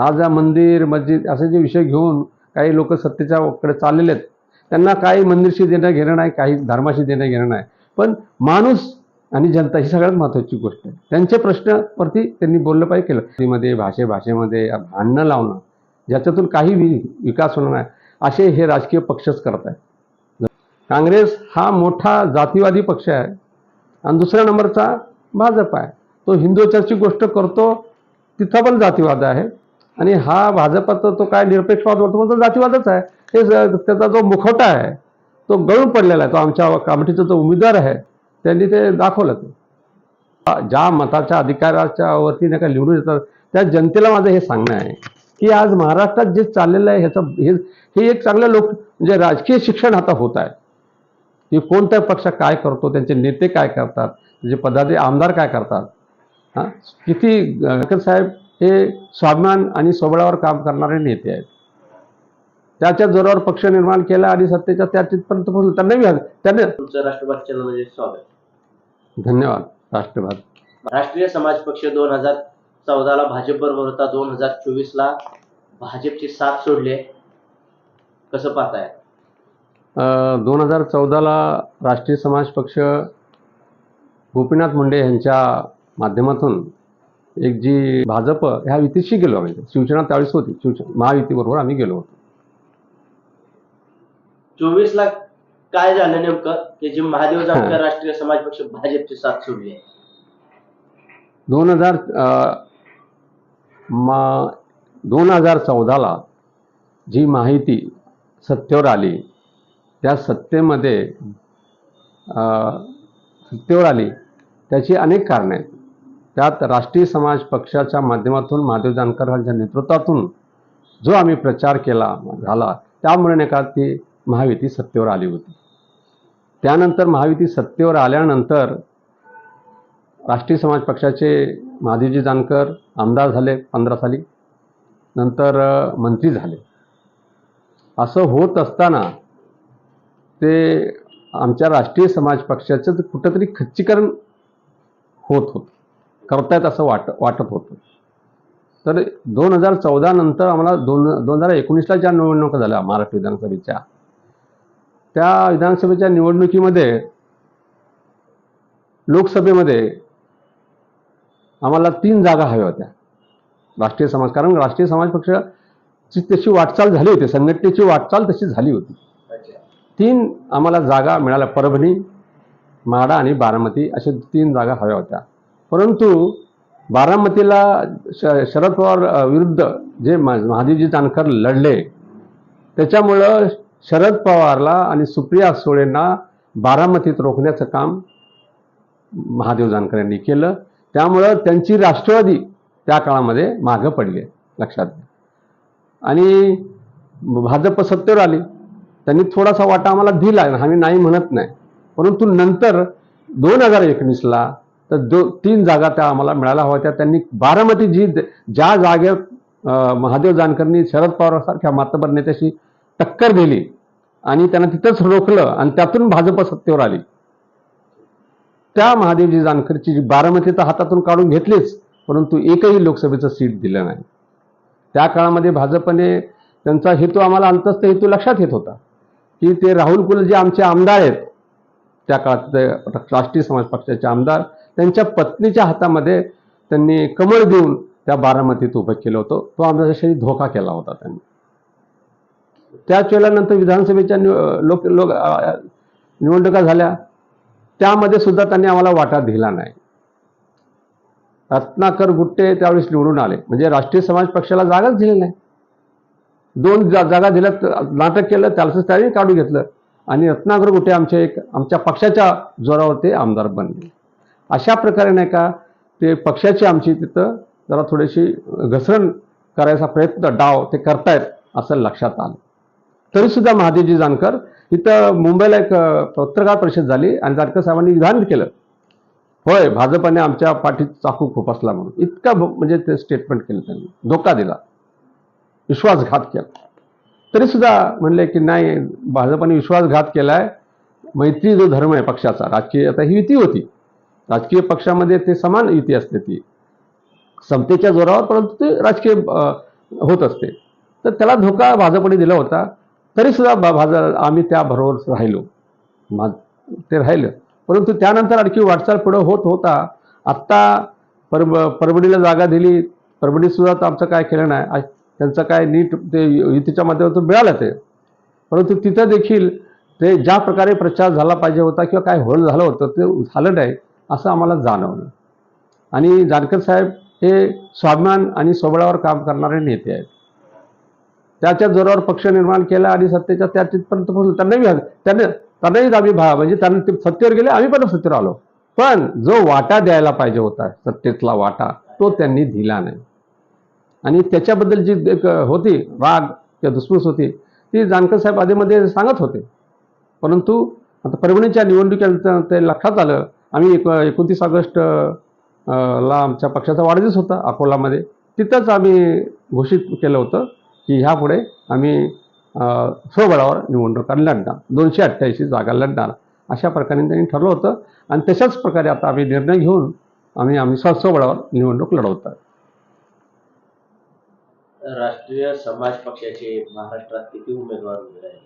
आज या मंदिर मस्जिद असे जे विषय घेऊन काही लोक सत्तेच्याकडे चाललेले आहेत त्यांना काही मंदिरशी देणं घेणं नाही काही धर्माशी देणं घेणं नाही. पण माणूस आणि जनता ही सगळ्यात महत्त्वाची गोष्ट आहे. त्यांचे प्रश्नावरती त्यांनी बोललं पाहिजे केलं. मध्ये भाषे भाषेमध्ये भांडणं लावणं ज्याच्यातून काही विकास होणार नाही असे हे राजकीय पक्षच करत आहेत. काँग्रेस हा मोठा जातीवादी पक्ष आहे आणि दुसऱ्या नंबरचा भाजप आहे. तो हिंदुत्वाची गोष्ट करतो तिथं पण जातीवाद आहे. आणि हा भाजपाचा तो काय निरपेक्षवाद वाटतो तो जातीवादच आहे. हे ज- त्याचा जो मुखवटा आहे तो गळून पडलेला आहे. तो आमच्या कामठीचा जो उमेदवार आहे त्यांनी ते दाखवलं ते. ज्या मताच्या अधिकाराच्या वरती नाही का निवडून येतात त्या जनतेला माझं हे सांगणं आहे की आज महाराष्ट्रात जे चाललेलं आहे ह्याचं हे हे एक चांगलं लोक म्हणजे राजकीय शिक्षण आता होत आहे. की कोणत्या पक्ष काय करतो त्यांचे नेते काय करतात जे पदाधिकारी आमदार काय करतात? हां? किती गडकर साहेब हे स्वाभिमान आणि सोबळावर काम करणारे नेते आहेत. त्याच्या जोरावर पक्ष निर्माण केला आणि सत्तेच्या त्या तिथपर्यंत पोहोचलो. त्यांना व्याज त्यांनी तुमचं राष्ट्रवादी चॅनलमध्ये स्वागत. धन्यवाद राष्ट्रवाद. राष्ट्रीय समाज पक्ष दोन हजार चौदाला भाजप बरोबर होता. दोन हजार चोवीसला भाजपची साथ सोडली. कसं पाहताय? दोन हजार चौदाला राष्ट्रीय समाज पक्ष गोपीनाथ मुंडे यांच्या माध्यमातून एक जी भाजप ह्या युतीशी गेलो आम्ही. शिवसेना त्यावेळेस होती. शिवसेना महायुतीबरोबर आम्ही गेलो होतो. चोवीसला काय झालं नेमकं? की जे महादेव जानकर राष्ट्रीय समाज पक्ष भाजपची साथ सोडली आहे. दोन हजार मा दोन हजार चौदाला जी माहिती सत्तेवर आली त्या सत्तेमध्ये अ, सत्तेवर आली त्याची अनेक कारणे आहेत. त्यात राष्ट्रीय समाज पक्षाच्या माध्यमातून महादेव जानकर यांच्या नेतृत्वातून जो आम्ही प्रचार केला झाला त्यामुळे नाही का ती महायुती सत्तेवर आली होती. त्यानंतर महायुती सत्तेवर आल्यानंतर राष्ट्रीय समाज पक्षाचे महादेवजी जानकर आमदार झाले पंधरा साली नंतर मंत्री झाले. असं होत असताना ते आमच्या राष्ट्रीय समाज पक्षाचं कुठंतरी खच्चीकरण होत होतं. करतायत असं वाट वाटत होतं. तर दोन हजार चौदा नंतर आम्हाला दोन दोन हजार एकोणीसला ज्या निवडणुका झाल्या महाराष्ट्र विधानसभेच्या त्या विधानसभेच्या निवडणुकीमध्ये लोकसभेमध्ये आम्हाला तीन जागा हव्या होत्या. राष्ट्रीय समाज कारण राष्ट्रीय समाज पक्षाची तशी वाटचाल झाली होती संघटनेची वाटचाल तशी झाली होती. तीन आम्हाला जागा मिळाल्या परभणी माडा आणि बारामती अशा तीन जागा हव्या होत्या. परंतु बारामतीला श शरद पवार विरुद्ध जे मा- महादेवजी जानकर लढले त्याच्यामुळं शरद पवारला आणि सुप्रिया सुळेंना बारामतीत रोखण्याचं काम महादेव जानकर यांनी केलं. त्यामुळं त्यांची राष्ट्रवादी त्या काळामध्ये मागं पडली लक्षात घ्या. आणि भाजप सत्तेवर आली. त्यांनी थोडासा वाटा आम्हाला दिला आम्ही नाही म्हणत नाही. परंतु नंतर दोन हजार एकोणीसला तर दो तीन जागा त्या आम्हाला मिळाल्या हव्या होत्या. त्यांनी बारामती जी ज्या जागेवर महादेव जानकरनी शरद पवारसारख्या मातबर नेत्याशी टक्कर दिली आणि त्यांना तिथंच रोखलं आणि त्यातून भाजप सत्तेवर आली. त्या महादेवजी जानकरची जी बारामती तर हातातून काढून घेतलीच परंतु एकही लोकसभेचं सीट दिलं नाही. त्या काळामध्ये भाजपने त्यांचा हेतू आम्हाला अंतस्थ हेतू लक्षात येत होता की ते राहुल कुल जे आमचे आमदार आहेत. त्या काळात राष्ट्रीय समाज पक्षाचे आमदार त्यांच्या पत्नीच्या हातामध्ये त्यांनी कमळ देऊन त्या बारामतीत उभं केलं होतं. तो आमच्याशी धोका केला होता त्यांनी. त्याच वेळानंतर विधानसभेच्या निव- लोक लोक निवडणुका झाल्या. त्यामध्ये सुद्धा त्यांनी आम्हाला वाटा दिला नाही. रत्नाकर गुट्टे त्यावेळेस निवडून आले. म्हणजे राष्ट्रीय समाज पक्षाला जागाच दिली नाही. दोन जा जागा दिल्या नाटक केलं त्याला त्यांनी काढून घेतलं. आणि रत्नाकर गुट्टे आमचे एक आमच्या पक्षाच्या जोरावर ते आमदार बनले. अशा प्रकारे नाही का ते पक्षाची आमची तिथं जरा थोडीशी घसरण करायचा प्रयत्न डाव ते करतायत असं लक्षात आलं. तरीसुद्धा महादेवजी जानकर इथं मुंबईला एक पत्रकार परिषद झाली आणि जानकर साहेबांनी विधान केलं. होय भाजपाने आमच्या पाठीत चाकू खुपसला म्हणून. इतका भ- म्हणजे ते स्टेटमेंट केलं त्यांनी. धोका दिला. विश्वासघात केला. तरीसुद्धा म्हणले की नाही भाजपाने विश्वासघात केलाय. मैत्री जो धर्म आहे पक्षाचा राजकीय आता ही युती होती. राजकीय पक्षामध्ये ते समान युती असते ती. समतेच्या जोरावर परंतु ते राजकीय होत असते. तर त्याला धोका भाजपने दिला होता. तरीसुद्धा भाज आम्ही त्या बरोबर राहिलो. मा ते राहिलं. परंतु त्यानंतर आणखी वाटचाल पुढं होत होता. आत्ता परब परभणीला जागा दिली. परभडीतसुद्धा तर आमचं काय केलं नाही त्यांचं काय नीट ते युतीच्या माध्यमातून मिळालं ते. परंतु तिथं देखील ते ज्या प्रकारे प्रचार झाला पाहिजे होता किंवा काय होळ झालं होतं ते झालं नाही. असं आम्हाला जाणवलं. आणि जानकर साहेब हे स्वाभिमान आणि स्वबळावर काम करणारे नेते आहेत. त्याच्या जोरावर पक्ष निर्माण केला आणि सत्तेच्या त्या तिथपर्यंत पोहोचलो. त्यांनाही त्यांना त्यांनाही आम्ही भा म्हणजे त्यांना ते सत्तेवर गेले आम्ही पण सत्तेवर आलो. पण जो वाटा द्यायला पाहिजे होता सत्तेतला वाटा तो त्यांनी दिला नाही. आणि त्याच्याबद्दल जी एक होती राग किंवा दुसमूस होती ती जानकर साहेब आधीमध्ये सांगत होते. परंतु आता परभणीच्या निवडणुकीनंतर ते लक्षात आलं आम्ही एक एकोणतीस ऑगस्ट ला आमच्या पक्षाचा वाढदिवस होता अकोलामध्ये. तिथंच आम्ही घोषित केलं होतं की ह्यापुढे आम्ही स्वबळावर निवडणुका लढणार. दोनशे अठ्ठ्याऐंशी जागा लढणार. अशा प्रकारे त्यांनी ठरलं होतं. आणि तशाच प्रकारे आता आम्ही निर्णय घेऊन आम्ही आम्ही स्वबळावर निवडणूक लढवतात राष्ट्रीय समाज पक्षाचे महाराष्ट्रात किती उमेदवार उभे आहेत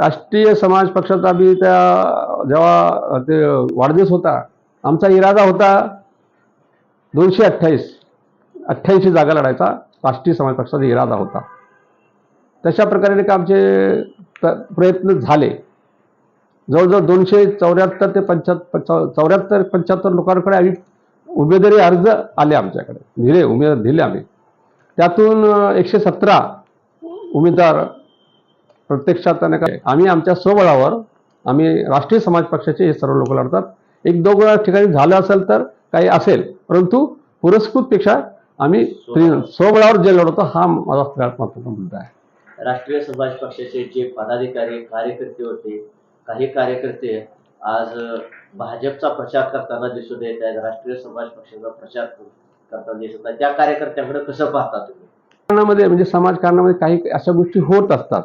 राष्ट्रीय समाज पक्षाचा आम्ही त्या जेव्हा ते वाढदिवस होता आमचा इरादा होता दोनशे अठ्ठावीस अठ्ठ्याऐंशी जागा लढायचा राष्ट्रीय समाज पक्षाचा इरादा होता. तशा प्रकारे का आमचे प्रयत्न झाले. जवळजवळ दोनशे चौऱ्याहत्तर ते पंच्याहत्तर चौऱ्याहत्तर पंच्याहत्तर लोकांकडे आम्ही उमेदवारी अर्ज आले आमच्याकडे. दिले उमेदवार दिले आम्ही. त्यातून एकशे सतरा उमेदवार प्रत्यक्षात त्यांना काय आम्ही आमच्या स्वबळावर आम्ही राष्ट्रीय समाज पक्षाचे हे सर्व लोक लढतात. एक दोघ ठिकाणी झालं असेल तर काही असेल परंतु पुरस्कृतपेक्षा आम्ही स्वबळावर जे लढवतो हा माझा सगळ्यात महत्त्वाचा मुद्दा आहे. राष्ट्रीय समाज पक्षाचे जे पदाधिकारी कार्यकर्ते होते काही कार्यकर्ते आज भाजपचा प्रचार करताना दिसून येत आहेत राष्ट्रीय समाज पक्षाचा प्रचार करताना दिसत आहे त्या कार्यकर्त्यांकडे कसं पाहता तुम्ही? कारणामध्ये म्हणजे समाजकारणामध्ये काही अशा गोष्टी होत असतात.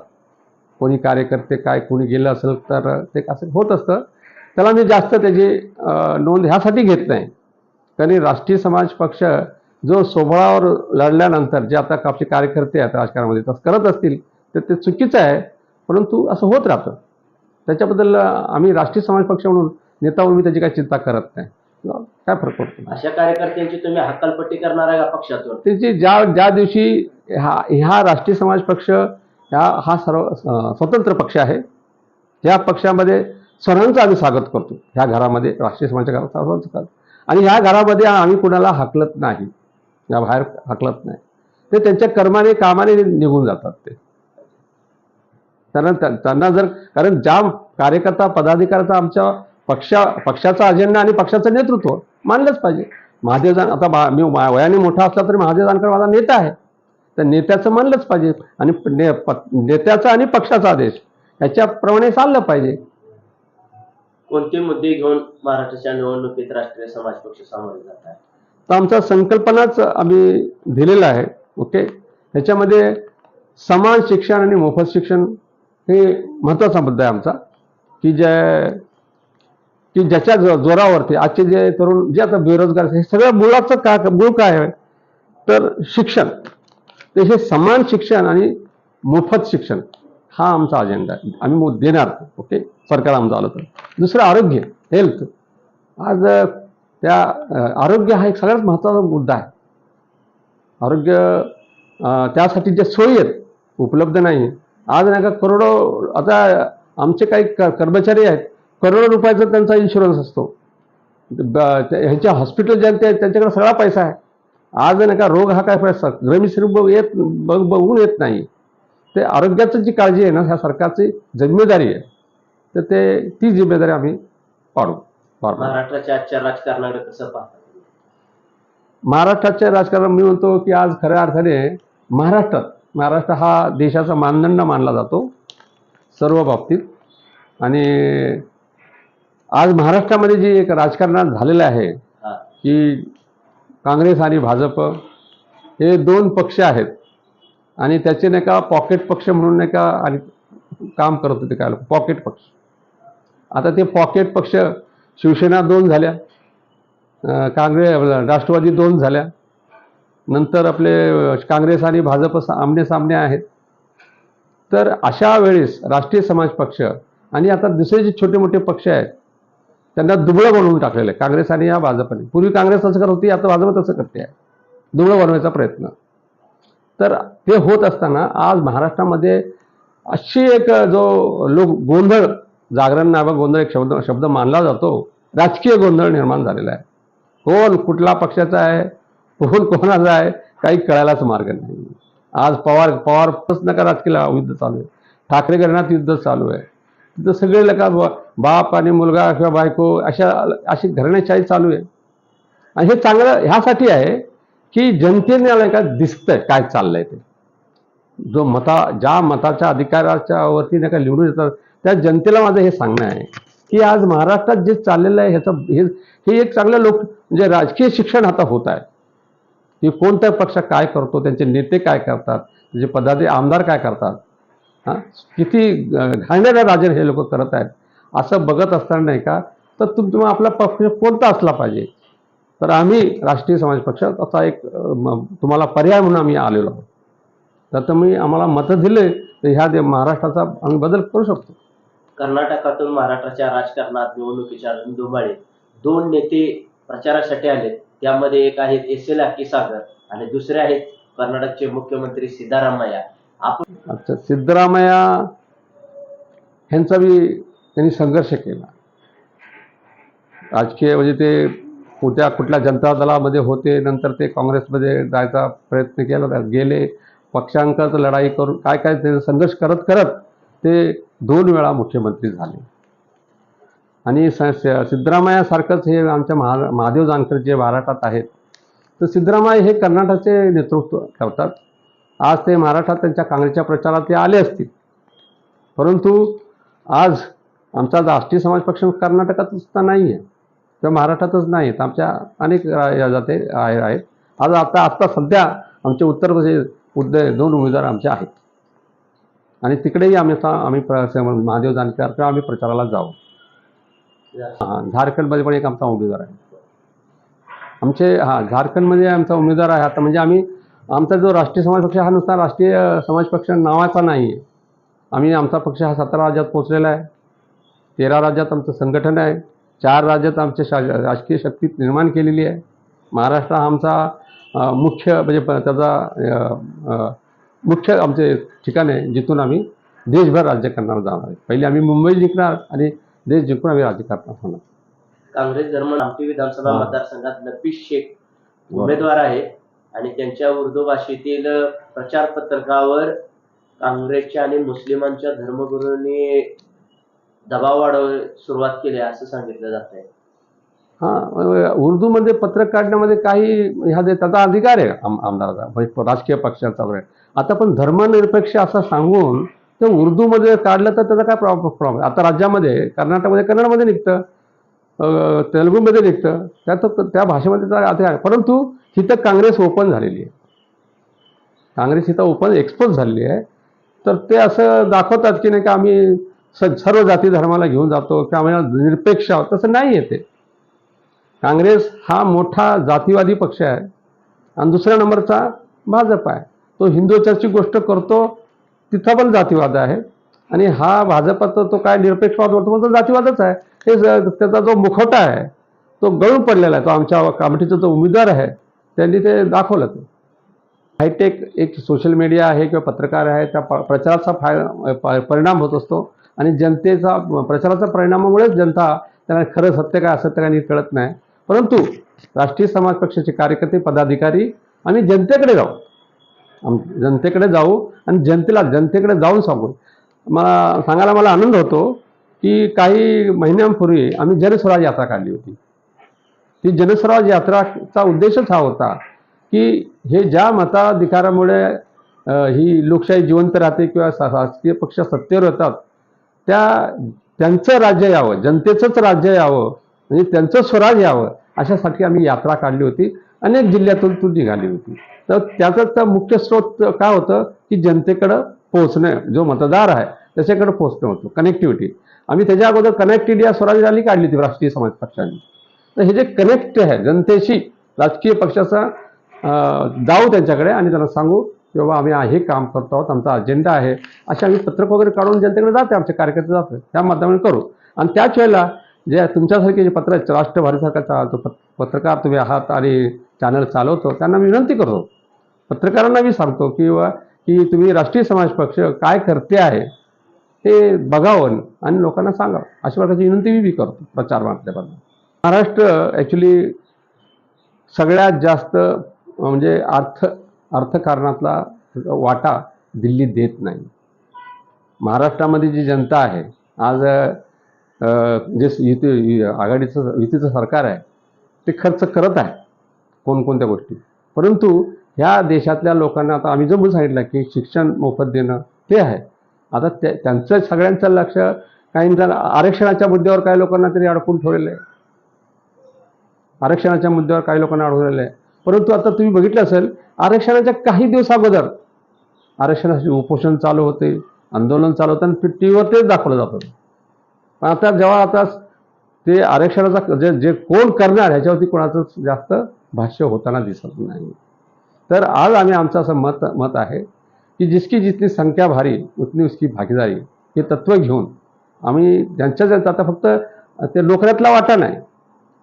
कोणी कार्यकर्ते काय कोणी गेलं असेल तर ते असं होत असतं. त्याला मी जास्त त्याची नोंद ह्यासाठी घेत नाही. कारण राष्ट्रीय समाज पक्ष जो सोबळावर लढल्यानंतर जे आता आपले कार्यकर्ते आहेत राजकारणामध्ये तसं करत असतील तर ते चुकीचं आहे. परंतु असं होत राहतं. त्याच्याबद्दल आम्ही राष्ट्रीय समाज पक्ष म्हणून नेता म्हणून मी त्याची काही चिंता करत नाही. काय फरक पडतो? अशा कार्यकर्त्यांची तुम्ही हक्कलपट्टी करणार आहे का पक्षातून? त्याची ज्या ज्या दिवशी हा ह्या राष्ट्रीय समाज पक्ष ह्या हा सर्व स्वतंत्र पक्ष आहे. या पक्षामध्ये सर्वांचं आम्ही स्वागत करतो. ह्या घरामध्ये राष्ट्रीय समाजाच्या घरात सर्वांचं आणि ह्या घरामध्ये आम्ही कुणाला हाकलत नाही. या बाहेर हाकलत नाही. ते त्यांच्या कर्माने कामाने निघून जातात ते. कारण त्यांना जर कारण ज्या कार्यकर्ता पदाधिकाऱ्याचा आमच्या पक्षा पक्षाचा अजेंडा आणि पक्षाचं नेतृत्व मानलंच पाहिजे. महादेव जान आता मी वयाने मोठा असला तरी महादेव जानकर माझा नेता आहे. तर नेत्याचं मानलंच पाहिजे आणि ने- नेत्याचा आणि पक्षाचा आदेश ह्याच्याप्रमाणे चाललं पाहिजे. कोणते मुद्दे घेऊन महाराष्ट्राच्या निवडणुकीत राष्ट्रीय समाज पक्ष सामोरे जात आहे तर आमचा संकल्पनाच आम्ही दिलेला आहे ओके? ह्याच्यामध्ये समान शिक्षण आणि मोफत शिक्षण हे महत्त्वाचा मुद्दा आहे आमचा. की जे की ज्याच्या जोरावरती आजचे जे तरुण जे आता बेरोजगार हे सगळं मुळाचं का मूळ काय आहे? तर शिक्षण. तर हे समान शिक्षण आणि मोफत शिक्षण हा आमचा अजेंडा आहे. आम्ही देणार ओके सरकार आमचं आलं तर. दुसरं आरोग्य हेल्थ आज त्या आरोग्य हा एक सगळ्यात महत्त्वाचा मुद्दा आहे. आरोग्य त्यासाठी ज्या सोयी आहेत उपलब्ध नाही आज नाही का करोडो आता आमचे काही कर्मचारी आहेत करोडो रुपयाचा त्यांचा इन्शुरन्स असतो. ह्याच्या हॉस्पिटल ज्या त्यांच्याकडे सगळा पैसा आहे. आज नाही का रोग हा काय रेमसिरीब येत बघ बघून येत नाही. ते आरोग्याचं जी काळजी आहे ना ह्या सरकारची जिम्मेदारी आहे तर ते ती जिम्मेदारी आम्ही पाडू. महाराष्ट्राच्या आजच्या राजकारणाकडे कसं पाहता? महाराष्ट्राच्या राजकारण मी म्हणतो की आज खऱ्या अर्थाने महाराष्ट्रात महाराष्ट्र हा देशाचा मानदंड मानला जातो सर्व बाबतीत. आणि आज महाराष्ट्रामध्ये जे एक राजकारणात झालेलं आहे की काँग्रेस आणि भाजप हे दोन पक्ष आहेत. आणि त्याचे नाही का पॉकेट पक्ष म्हणून नाही का आणि काम करत होते काय लोक? पॉकेट पक्ष. आता ते पॉकेट पक्ष शिवसेना दोन झाल्या. काँग्रेस राष्ट्रवादी दोन झाल्या. नंतर आपले काँग्रेस आणि भाजप आमने सामने आहेत. तर अशा वेळेस राष्ट्रीय समाज पक्ष आणि आता दुसरे जे छोटे मोठे पक्ष आहेत त्यांना दुबळं बनवून टाकलेलं आहे. काँग्रेस आणि या भाजपने. पूर्वी काँग्रेस तसं करत होती आता भाजप तसं करते आहे. दुबळं बनवायचा प्रयत्न. तर ते होत असताना आज महाराष्ट्रामध्ये अशी एक जो लोक गोंधळ जागरण नावा गोंधळ एक शब्द शब्द मानला जातो. राजकीय गोंधळ निर्माण झालेला आहे. कोण कुठला पक्षाचा आहे कोण कोणाचा आहे काही कळायलाच मार्ग नाही. आज पवार पवार नका राजकीय युद्ध चालू आहे? ठाकरे घराण्यात युद्ध चालू आहे. तिथं सगळे लका बाप आणि मुलगा किंवा बायको अशा अशी घराण्याशाही चालू आहे. आणि हे चांगलं ह्यासाठी आहे की जनतेने का दिसतंय काय चाललंय ते. जो मता ज्या मताच्या अधिकाराच्या वरती नाही का निवडून येतात त्या जनतेला माझं हे सांगणं आहे की आज महाराष्ट्रात जे चाललेलं आहे ह्याचं हे हे एक चांगलं लोक म्हणजे राजकीय शिक्षण आता होत आहे. की कोणत्या पक्ष काय करतो त्यांचे नेते काय करतात त्यांचे पदाधिकारी आमदार काय करतात हां? किती अं, राजन हे लोक करत आहेत. असं बघत असताना नाही का तर तुम तुम्ही आपला पक्ष म्हणजे कोणता असला पाहिजे. तर आम्ही राष्ट्रीय समाज पक्ष असा एक तुम्हाला पर्याय म्हणून आम्ही आलेलो आहोत. तर तुम्ही आम्हाला मतं दिले तर ह्या महाराष्ट्राचा आम्ही बदल करू शकतो. कर्नाटकातून महाराष्ट्राच्या राजकारणात निवडणुकीच्या रणधुमाळीत दोन नेते प्रचारासाठी आले त्यामध्ये एक आहेत एस एल सागर आणि दुसरे आहेत कर्नाटकचे मुख्यमंत्री सिद्धारामय्या. आपण अच्छा सिद्धरामय्या ह्यांचा बी त्यांनी संघर्ष केला. राजकीय म्हणजे ते कुठल्या कुठल्या जनता दलामध्ये होते नंतर ते काँग्रेसमध्ये जायचा प्रयत्न केला त्यात गेले. पक्षांकात लढाई करून काय काय ते संघर्ष करत करत ते दोन वेळा मुख्यमंत्री झाले. आणि सिद्धरामय्यासारखंच हे आमच्या महा महादेव जानकर जे महाराष्ट्रात आहेत तर सिद्धरामय्या हे कर्नाटकचे नेतृत्व करतात आज ते महाराष्ट्रात त्यांच्या काँग्रेसच्या प्रचारात ते आले असतील. परंतु आज आमचा राष्ट्रीय समाज पक्ष कर्नाटकात सुद्धा नाही आहे किंवा महाराष्ट्रातच नाही आहेत आमच्या अनेक या जाते आहे आहेत. आज आता आत्ता सध्या आमचे उत्तर प्रदेश उद्दे दोन उमेदवार आमचे आहेत. आणि तिकडेही आम्ही आता आम्ही प्र- महादेव जानकर किंवा आम्ही प्रचाराला जाऊ. हां झारखंडमध्ये पण एक आमचा उमेदवार आहे. आमचे हां झारखंडमध्ये आमचा उमेदवार आहे. आता म्हणजे आम्ही आमचा जो राष्ट्रीय समाज पक्ष हा नुसता राष्ट्रीय समाज पक्ष नावाचा नाही आहे आम्ही आमचा पक्ष हा सतरा राज्यात पोचलेला आहे. तेरा राज्यात आमचं संघटन आहे. चार राज्यात आमचे शा राजकीय शक्ती निर्माण केलेली आहे. महाराष्ट्र हा आमचा मुख्य म्हणजे त्याचा मुख्य आमचे ठिकाण आहे जिथून आम्ही देशभर राज्य करणार जाणार आहे. पहिले आम्ही मुंबई जिंकणार आणि देश जिंकून आम्ही राज्य करणार होणार. काँग्रेस धर्म नामटी विधानसभा. मतदारसंघात नफीस शेख उमेदवार आहे. आणि त्यांच्या उर्दू भाषेतील प्रचार पत्रकावर काँग्रेसच्या आणि मुस्लिमांच्या धर्मगुरूंनी दबाव वाढव सुरुवात केली आहे असं सांगितलं जात आहे हां उर्दूमध्ये पत्रक काढण्यामध्ये काही ह्या त्याचा अधिकार आहे आम आमदाराचा राजकीय पक्षाचा वगैरे. आता पण धर्मनिरपेक्ष असं सांगून ते उर्दूमध्ये काढलं तर त्याचा काय प्रॉब्लेम प्रॉब्लेम आता राज्यामध्ये कर्नाटकमध्ये कन्नडमध्ये निघतं. तेलुगूमध्ये निघतं. त्यात त्या भाषेमध्ये त्याचा अधिकार आहे. परंतु तिथं काँग्रेस ओपन झालेली आहे. काँग्रेस इथं ओपन एक्सपोज झालेली आहे. तर ते असं दाखवतात की नाही का आम्ही स- सर्व जाती धर्माला घेऊन जातो किंवा आम्ही निरपेक्ष आहोत. तसं नाही येते काँग्रेस हा मोठा जातीवादी पक्ष आहे. आणि दुसऱ्या नंबरचा भाजप आहे. तो हिंदू चर्चची गोष्ट करतो तिथं पण जातीवाद आहे. आणि हा भाजपाचा तो काय निरपेक्षवाद वाटतो तो जातीवादच आहे. हे त्याचा जो मुखवटा आहे तो गळून पडलेला आहे. तो आमच्या कामठीचा जो उमेदवार आहे त्यांनी ते दाखवलं ते. हायटेक एक सोशल मीडिया आहे किंवा पत्रकार आहे त्या प- प्रचाराचा फाय प- परिणाम होत असतो. आणि जनतेचा प्रचाराच्या परिणामामुळेच जनता त्यांना खरं सत्य काय असत्य काय कळत नाही. परंतु राष्ट्रीय समाज पक्षाचे कार्यकर्ते पदाधिकारी आम्ही जनतेकडे जाऊ. जनतेकडे जाऊ आणि जनतेला जनतेकडे जाऊन सांगू. मला सांगायला मला आनंद होतो की काही महिन्यांपूर्वी आम्ही जनस्वराज यात्रा काढली होती. ती जनस्वराज यात्राचा उद्देशच हा होता की हे ज्या मताधिकारामुळे ही लोकशाही जिवंत राहते किंवा शासकीय पक्ष सत्तेवर येतात त्या त्यांचं राज्य यावं जनतेचंच राज्य यावं म्हणजे त्यांचं स्वराज यावं अशासाठी आम्ही यात्रा काढली होती. अनेक जिल्ह्यातून ती निघाली होती. तर त्याचं मुख्य स्रोत काय होतं की जनतेकडं पोहोचणं जो मतदार आहे त्याच्याकडे पोहोचणं होतं कनेक्टिव्हिटी आम्ही त्याच्या अगोदर कनेक्ट इंडिया स्वराज रॅली काढली होती राष्ट्रीय समाज पक्षाने. तर हे जे कनेक्ट आहे जनतेशी राजकीय पक्षाचा जाऊ त्यांच्याकडे आणि त्यांना सांगू की बाबा आम्ही हे काम करतो आहोत आमचा अजेंडा आहे. असे आम्ही पत्रक वगैरे काढून जनतेकडे जाते आमचे कार्यकर्ते जाते त्या माध्यमाने करू. आणि त्याच वेळेला जे तुमच्यासारखे जे पत्र राष्ट्रभारीसारखा जो चालतो पत्रकार तुम्ही आहात आणि चॅनल चालवतो त्यांना मी विनंती करतो. पत्रकारांना मी सांगतो की बाबा की तुम्ही राष्ट्रीय समाज पक्ष काय करते आहे हे बघावं आणि लोकांना सांगावं. अशा प्रकारची विनंती मी बी करतो प्रचार माध्यमातून. महाराष्ट्र ॲक्च्युली सगळ्यात जास्त म्हणजे अर्थ अर्थकारणातला वाटा दिल्ली देत नाही. महाराष्ट्रामध्ये जी जनता आहे आज जे युती आघाडीचं युतीचं सरकार आहे ते खर्च करत आहे कोणकोणत्या गोष्टी. परंतु ह्या देशातल्या लोकांना आता आम्ही जमून सांगितलं की शिक्षण मोफत देणं ते आहे. आता त्या त्यांचं सगळ्यांचं लक्ष काही काहींचा आरक्षणाच्या मुद्द्यावर काही लोकांना तरी अडकून ठेवलेलं आहे. आरक्षणाच्या मुद्द्यावर काही लोकांना अडवलेलं आहे. परंतु आता तुम्ही बघितलं असेल आरक्षणाच्या काही दिवस अगोदर आरक्षणाचे उपोषण चालू होते आंदोलन चालू होतं आणि टी व्हीवर तेच दाखवलं जातं. पण आता जेव्हा आता ते आरक्षणाचा जे जे कोण करणार ह्याच्यावरती कोणाचं जास्त भाष्य होताना दिसत नाही. तर आज आम्ही आमचं असं मत मत आहे की जिसकी जितनी संख्या भारी उतनी उसकी भागीदारी हे तत्व घेऊन आम्ही ज्यांच्या ज्यांचा आता फक्त ते नोकऱ्यातला वाटा नाही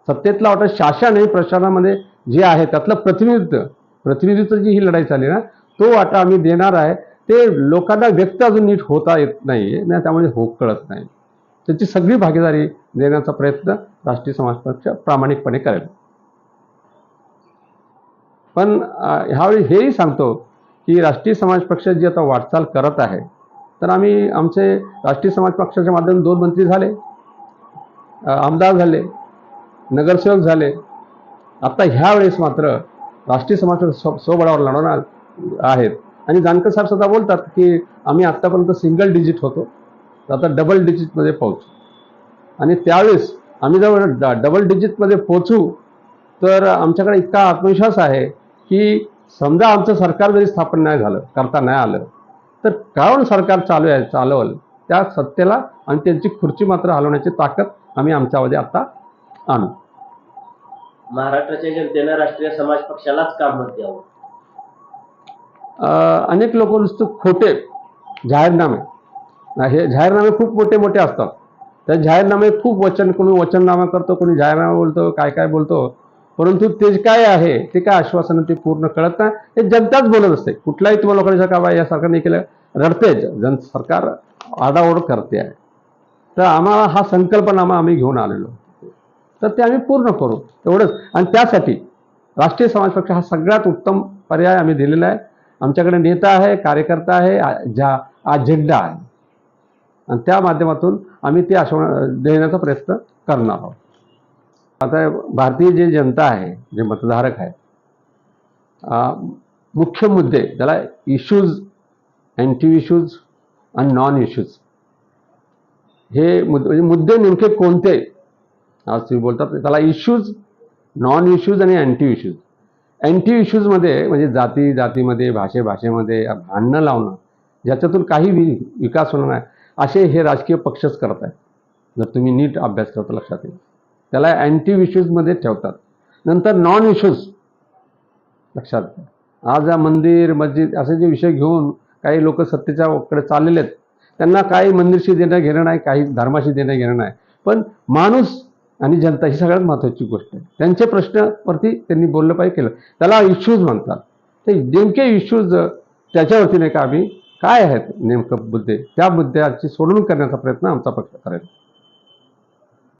सत्तेतला वाटा शासन आणि प्रशासनामध्ये जे आहे त्यातलं प्रतिनिधित्व प्रतिनिधित्व जी ही लढाई चालली ना तो वाटा आम्ही देणार आहे. ते लोकांना व्यक्त अजून नीट होता येत नाही ना त्यामुळे हो कळत नाही. त्याची सगळी भागीदारी देण्याचा प्रयत्न राष्ट्रीय समाज पक्ष प्रामाणिकपणे करेल. पण ह्यावेळी हेही सांगतो की राष्ट्रीय समाज पक्ष जी आता वाटचाल करत आहे तर आम्ही आमचे राष्ट्रीय समाज पक्षाच्या माध्यमातून दोन मंत्री झाले आमदार झाले नगरसेवक झाले. आता ह्यावेळेस मात्र राष्ट्रीय समाज पक्ष स्व- स्वबळावर लढवणार आहेत. आणि जानकर साहेब सुद्धा बोलतात की आम्ही आत्तापर्यंत सिंगल डिजिट होतो तर आता डबल डिजिटमध्ये पोहोचू. आणि त्यावेळेस आम्ही जर ड- डबल डिजिटमध्ये पोहोचू तर आमच्याकडे इतका आत्मविश्वास आहे की समजा आमचं सरकार जरी स्थापन नाही झालं करता नाही आलं तर काऊन सरकार चालू आहे चालवल? त्या सत्तेला आणि त्यांची खुर्ची मात्र हलवण्याची ताकद आम्ही आमच्यामध्ये आता आणू. महाराष्ट्राच्या जनतेनं राष्ट्रीय समाज पक्षालाच काम द्यावं? अनेक लोक नुसतं खोटे जाहीरनामे. हे जाहीरनामे खूप मोठे मोठे असतात. त्या जाहीरनामे खूप वचन कोणी वचननामा करतो कोणी जाहीरनामा बोलतो काय काय बोलतो परंतु ते काय आहे ते काय आश्वासन ते पूर्ण कळत नाही. हे जनताच बोलत असते. कुठलाही तुम्हाला लोकांच्या का बा या सरकारने केलं रडतेच. जन सरकार आडाओढ करते. आहे तर आम्हाला हा संकल्पनामा आम्ही घेऊन आलेलो. तर ते आम्ही पूर्ण करू. एवढंच. आणि त्यासाठी राष्ट्रीय समाज पक्ष हा सगळ्यात उत्तम पर्याय आम्ही दिलेला आहे. आमच्याकडे नेता आहे कार्यकर्ता आहे ज्या अजेंडा आहे. आणि त्या माध्यमातून आम्ही ते आश्वासन देण्याचा प्रयत्न करणार आहोत. आता भारतीय जे जनता आहे जे मतधारक आहे मुख्य मुद्दे त्याला इश्यूज अँटी इश्यूज आणि नॉन इश्यूज हे मुद्दे म्हणजे मुद्दे नेमके कोणते? आज तुम्ही बोलतात त्याला इश्यूज नॉन इश्यूज आणि अँटी इश्यूज अँटी इश्यूजमध्ये म्हणजे जाती जातीमध्ये भाषे भाषेमध्ये भांडणं लावणं ज्याच्यातून काही वि विकास होणार नाही असे हे राजकीय पक्षच करत आहेत. जर तुम्ही नीट अभ्यास करता लक्षात येईल. त्याला अँटी इश्यूजमध्ये ठेवतात. नंतर नॉन इश्यूज लक्षात घ्या. आज या मंदिर मस्जिद असे जे विषय घेऊन काही लोक सत्तेच्याकडे चाललेले आहेत त्यांना काही मंदिरशी देणं घेणं नाही काही धर्माशी देणं घेणं नाही. पण माणूस आणि जनता ही सगळ्यात महत्त्वाची गोष्ट आहे. त्यांचे प्रश्नावरती त्यांनी बोललं पाहिजे केलं. त्याला इश्यूज म्हणतात. ते नेमके इश्यूज त्याच्यावरती नाही का आम्ही काय आहेत नेमकं मुद्दे? त्या मुद्द्याची सोडवणूक करण्याचा प्रयत्न आमचा पक्ष करेल.